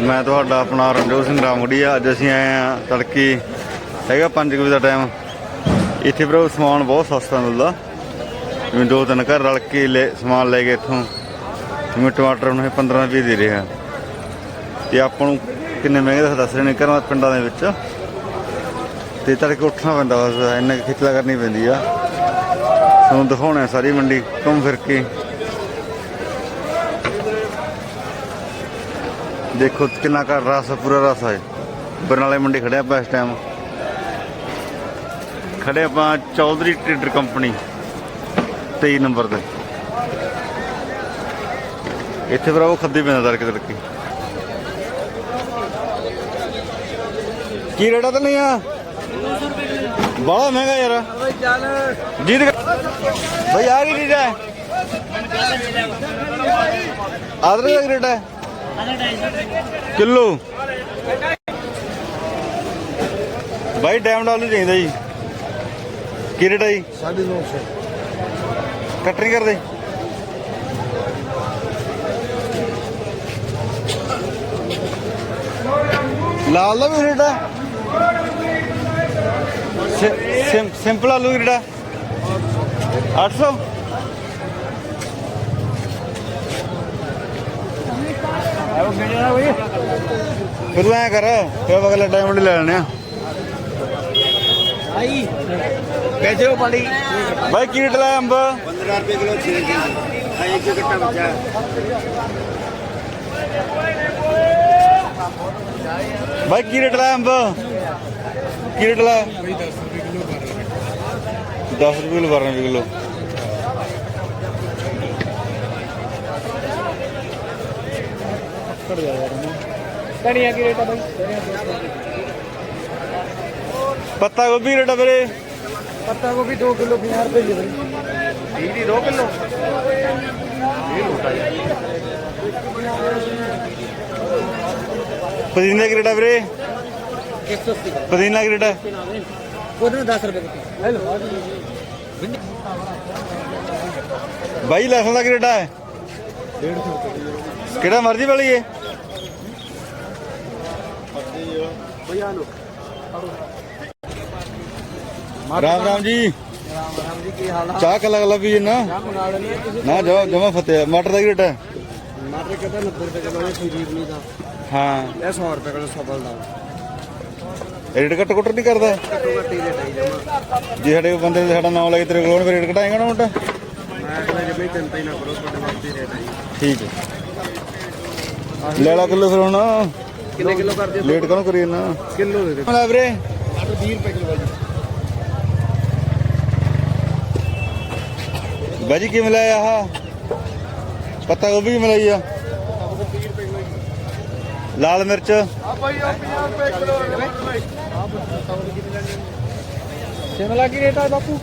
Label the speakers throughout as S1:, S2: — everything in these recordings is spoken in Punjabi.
S1: ਮੈਂ ਤੁਹਾਡਾ ਆਪਣਾ ਰਣਜੋਤ ਸਿੰਘ ਰਾਮਗੜੀਆ, ਅੱਜ ਅਸੀਂ ਆਏ ਆ ਤੜਕੀ, ਹੈਗਾ 5 ਵਜੇ ਦਾ ਟਾਈਮ ਇੱਥੇ ਬਰੋ ਸਮਾਨ ਬਹੁਤ ਸਸਤਾ ਮਿਲਦਾ। ਜਿਵੇਂ ਦੋ ਤਿੰਨ ਘਰ ਰਲ ਕੇ ਲੈ, ਸਮਾਨ ਲੈ ਕੇ ਇੱਥੋਂ, ਜਿਵੇਂ ਟਮਾਟਰ ਨੂੰ ਇਹ 15 ਰੁਪਏ ਦੇ ਰਿਹਾ। ਤੇ ਆਪਾਂ ਨੂੰ ਕਿੰਨੇ ਮਹਿੰਗੇ ਦਾ ਦੱਸ ਰਹੇ ਨੇ ਘਰਾਂ ਪਿੰਡਾਂ ਦੇ ਵਿੱਚ। ਤੇ ਤੜਕੇ ਉੱਠਣਾ ਪੈਂਦਾ ਬਸ, ਇੰਨਾ ਕੁ ਖਿਚਲਾ ਕਰਨੀ ਪੈਂਦੀ ਆ। ਤੁਹਾਨੂੰ ਦਿਖਾਉਣਾ ਸਾਰੀ ਮੰਡੀ, ਘੁੰਮ ਫਿਰ ਕੇ। ਦੇਖੋ ਕਿੰਨਾ ਕਰ ਰਸ, ਪੂਰਾ ਰਸ ਹੈ ਬਰਨਾਲੇ ਮੰਡੀ ਖੜਿਆ ਆਪਾਂ ਇਸ ਟਾਈਮ ਖੜੇ ਆਪਾਂ ਚੌਧਰੀ ਟ੍ਰੇਡਰ ਕੰਪਨੀ 23 ਨੰਬਰ ਤੇ। ਇੱਥੇ ਫਿਰ ਉਹ ਖੱਦੀ ਪੈਂਦਾ ਤੜਕੇ ਤੜਕੇ। ਕੀ ਰੇਟਾ ਤਾਂ ਨਹੀਂ ਆ ਬੜਾ ਮਹਿੰਗਾ ਯਾਰ। ਜੀ ਦੀ ਭਾਈ ਆ ਕੀ ਚੀਜ਼ ਹੈ ਆਦਰ ਦਾ ਕੀ ਰੇਟ ਹੈ ਕਿਲੋ? ਭਾਈ ਡੈਮ ਆਲੂ ਚਾਹੀਦਾ ਜੀ। ਕੀ ਰੇਟ ਹੈ ਜੀ?
S2: 950
S1: ਕੱਟ ਨਹੀਂ ਕਰਦੇ। ਲਾਲ ਦਾ ਵੀ ਰੇਟ ਹੈ ਸਿੰਪਲ ਆਲੂ ਕੀ ਰੇਟ ਹੈ 800 ਫਿਰ ਤੂੰ ਕਰ ਫਿਰ ਅਗਲੇ ਟਾਈਮ ਲੈ ਲੈਣੇ ਆ।
S2: ਭਾਈ ਪੈਸੇ ਉਹ
S1: ਭਾਈ ਕੀ ਰੇਟ ਅੰਬ?
S2: 15 ਰੁਪਏ ਕਿਲੋ 6 ਕਿਲੋ ਹਾਂ ਇੱਕ ਕਿੱਟਾ ਬਚਾ
S1: ਭਾਈ ਕੀ ਰੇਟ ਅੰਬ? ਕੀ ਰੇਟ ਲਾਇਆ? 10 ਰੁਪਏ ਕਿਲੋ 12 ਰੁਪਏ ਕਿਲੋ।
S2: धनिया की रेट है भाई
S1: ਪੱਤਾ ਗੋਭੀ ਰੇਟ ਆ ਵੀਰੇ
S2: पत्ता गोभी दो किलो पचास रुपए की भाई दीदी दो किलो
S1: ਪੁਦੀਨਾ ਕੀ ਰੇਟ ਆ ਵੀਰੇ
S2: एक सौ अस्सी
S1: ਪੁਦੀਨਾ ਕੀ ਰੇਟ ਆ
S2: उधर दस रुपए की हेलो
S1: ਬਾਈ ਲਸਣ ਦਾ ਕੀ ਰੇਟ ਆ ਕਿਹੜਾ ਮਰਜ਼ੀ ਵਾਲੀ ਏ
S2: भैया लो
S1: ਰਾਮ ਰਾਮ ਜੀ
S2: राम राम जी की हाल
S1: ਚਾਹ ਕਲਾ ਕਲਾ ਵੀ ਨਾ
S2: मंगा लेने किसी
S1: ਨਾ ਜਮਾ ਜਮਾ ਫਤਿਹ ਮਟਰ ਦਾ ਕੀ ਰੇਟ ਹੈ
S2: टमाटर कहता नब्बे रुपए किलो ये संजीव नहीं था
S1: ਹਾਂ
S2: ये सौ रुपए किलो सफल था
S1: ਰੇਟ ਘੱਟ ਘੁੱਟ ਨਹੀਂ ਕਰਦਾ
S2: घट्टो घट्ट ही रेट है जमा
S1: ਜੇ ਸਾਡੇ ਬੰਦੇ ਨੇ ਸਾਡਾ ਨਾਮ ਲੈ ਕੇ ਤੇਰੇ ਕੋਲ ਆਉਣ, ਫਿਰ ਰੇਟ ਘਟਾਏਗਾ ਨਾ ਮੁੰਡਾ
S2: मैं अगले जब ही चिंता ही ना करो छोटे वास्ते रेट है
S1: ਠੀਕ ਹੈ ਲੈ ਲਾ ਕਿਲੋ ਫਿਰ ਹੁਣ
S2: ਕਿੰਨੇ ਕਿਲੋ ਕਰ ਦਿਓ
S1: ਲੇਟ ਕਰੋ ਕਰੀਏ ਨਾ?
S2: ਕਿਲੋ ਦੇ ਦੇ
S1: ਹਾਂ ਵੀਰੇ। ਆਟੋ 20 ਆਹ? ਪੱਤਾ ਗੋਭੀ ਕਿਵੇਂ ਲਾਈ ਆ? ਲਾਲ ਮਿਰਚ।
S2: ਆ ਭਾਈ
S1: ਆ 50
S2: ਰੁਪਏ ਕਿਲੋ ਆ ਪੱਤਾ ਗੋਭੀ ਕਿਵੇਂ ਲੈਣੀ ਸ਼ਿਮਲਾ ਕੀ ਰੇਟ
S1: ਆ
S2: ਬਾਪੂ?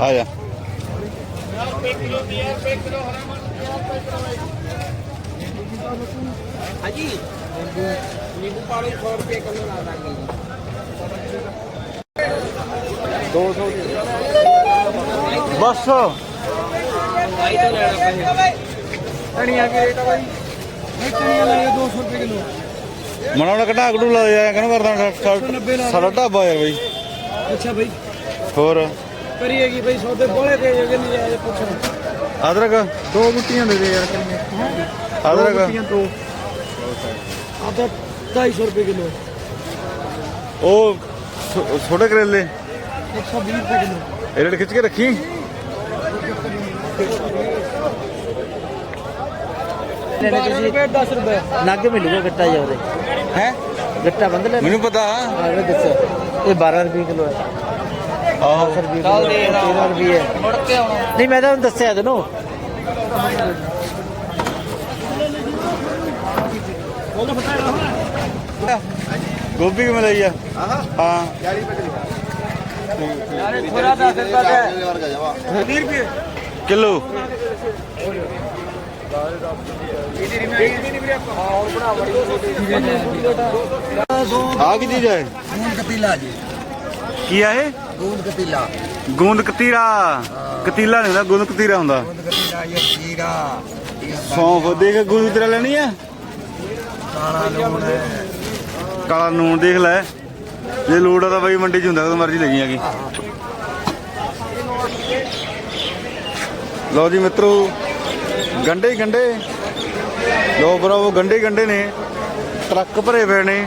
S2: ਆ ਜਾ। ਕਿਲੋ 50 ਰੁਪਏ ਕਿਲੋ ਹਰਾ 50 ਰੁਪਏ ਕਿਲੋ ਭਾਈ
S1: ਹਾਂਜੀ। ਨਿੰਬੂ ਨਿੰਬੂ ਲਾ ਜਾਇਆ ਕਿਉਂ ਕਰਦਾ ਸਾਡਾ ਢਾਬਾ ਯਾਰ ਬਈ।
S2: ਅੱਛਾ ਬਈ।
S1: ਹੋਰ?
S2: ਕਰੀਏਗੀ ਬਈ ਸੌਦੇ ਬੋਲੇ ਤੇ ਜੇ ਨਹੀਂ ਜਾਏ ਪੁੱਛੋ।
S1: ਅਦਰਕ?
S2: ਦੋ ਗੁੱਟੀਆਂ ਦੇ ਦੇ ਯਾਰ ਕਰੀਏ
S1: ਅਦਰਕ?
S2: ਦੋ। ਕਿਲੋ।
S1: ਉਹ ਛੋ- ਕਰੇਲੇ?
S2: 120 ਰੁਪਏ ਕਿਲੋ।
S1: ਇਹ ਖਿੱਚ ਕੇ ਰੱਖੀ?
S2: ਬਾਰਾਂ
S3: ਰੁਪਏ ਮਿਲੂਗਾ ਗੱਟਾ ਜੀ
S1: ਹੈ?
S3: ਗੱਟਾ ਬੰਦ ਲੈ।
S1: ਮੈਨੂੰ ਪਤਾ।
S3: ਆਵੇ ਇਹ 12 ਰੁਪਏ ਕਿਲੋ ਹੈ।
S1: ਆਹੋ।
S3: 12 ਰੁਪਏ ਕਿਲੋ ਰੁਪਏ ਮੁੜ ਕੇ ਆਉਣਾ। ਨਹੀਂ ਮੈਂ ਤਾਂ ਦੱਸਿਆ ਤੈਨੂੰ।
S1: ਗੋਭੀ ਕਿਵੇਂ ਲਈ ਆ। ਹਾਂ।
S2: 40 ਰੁਪਏ।
S1: ਕਿਲੋ? ਕੀ ਚੀਜ਼ ਗੂੰਦ ਆ ਇਹ?
S2: ਗੂੰਦ ਕਤੀਲਾ।
S1: ਗੂੰਦ ਕਤੀਰਾ। ਕਤੀਲਾ ਨਹੀਂ ਹੁੰਦਾ ਗੂੰਦ ਕਤੀਰਾ ਹੁੰਦਾ।
S2: ਗੂੰਦ
S1: ਕਤੀਰਾ ਇਹ ਗੂੰਦ ਕਤੀਰਾ ਲੈਣੀ ਆ?
S3: ਕਾਲਾ ਲੂਣ ਹੈ।
S1: ਕਾਲਾ ਨੂਣ ਦੇਖ ਲੈ। ਜੇ ਲੋੜ ਆ ਤਾਂ ਬਾਈ ਮੰਡੀ ਚ ਹੁੰਦਾ ਕਦੋਂ ਮਰਜ਼ੀ ਲੈ ਹੈਗੀ ਲਓ ਜੀ ਮਿੱਤਰੋ ਗੰਡੇ ਹੀ ਗੰਡੇ। ਲੋ ਬਰਾਵੋ ਗੰਡੇ ਹੀ ਗੰਡੇ ਨੇ। ਟਰੱਕ ਭਰੇ ਪਏ ਨੇ।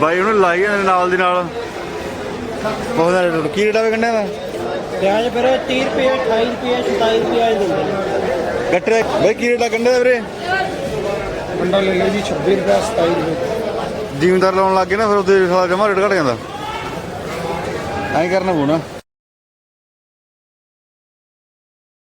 S1: ਬਾਈ ਉਹਨੂੰ ਲਾਈ ਜਾਂਦੇ ਨਾਲ ਦੀ ਨਾਲ। ਬਹੁਤ ਸਾਰੇ ਰੇਟ ਕੀ ਰੇਟ ਆਵੇ ਗੰਡਿਆਂ ਦਾ?
S3: ਪਿਆਜ਼ ਫਿਰ 30 ਰੁਪਏ 28 ਰੁਪਏ 27 ਰੁਪਏ ਦਿੰਦੇ
S1: ਗੱਟੇ ਬਾਈ ਕੀ ਰੇਟ ਆ ਗੰਡੇ ਦਾ ਵੀਰੇ?
S2: ਅੰਡਾ ਲੈ ਲਓ ਜੀ 26 ਰੁਪਏ 27 ਰੁਪਏ।
S1: ਜ਼ਿਮੀਂਦਾਰ ਲਾਉਣ ਲੱਗ ਗਏ ਨਾ, ਫਿਰ ਉਹਦੇ ਸਾਲਾ ਜਮਾ ਰੇਟ ਘਟ ਜਾਂਦਾ। ਐਂ ਕਰਨਾ ਪਊ ਨਾ।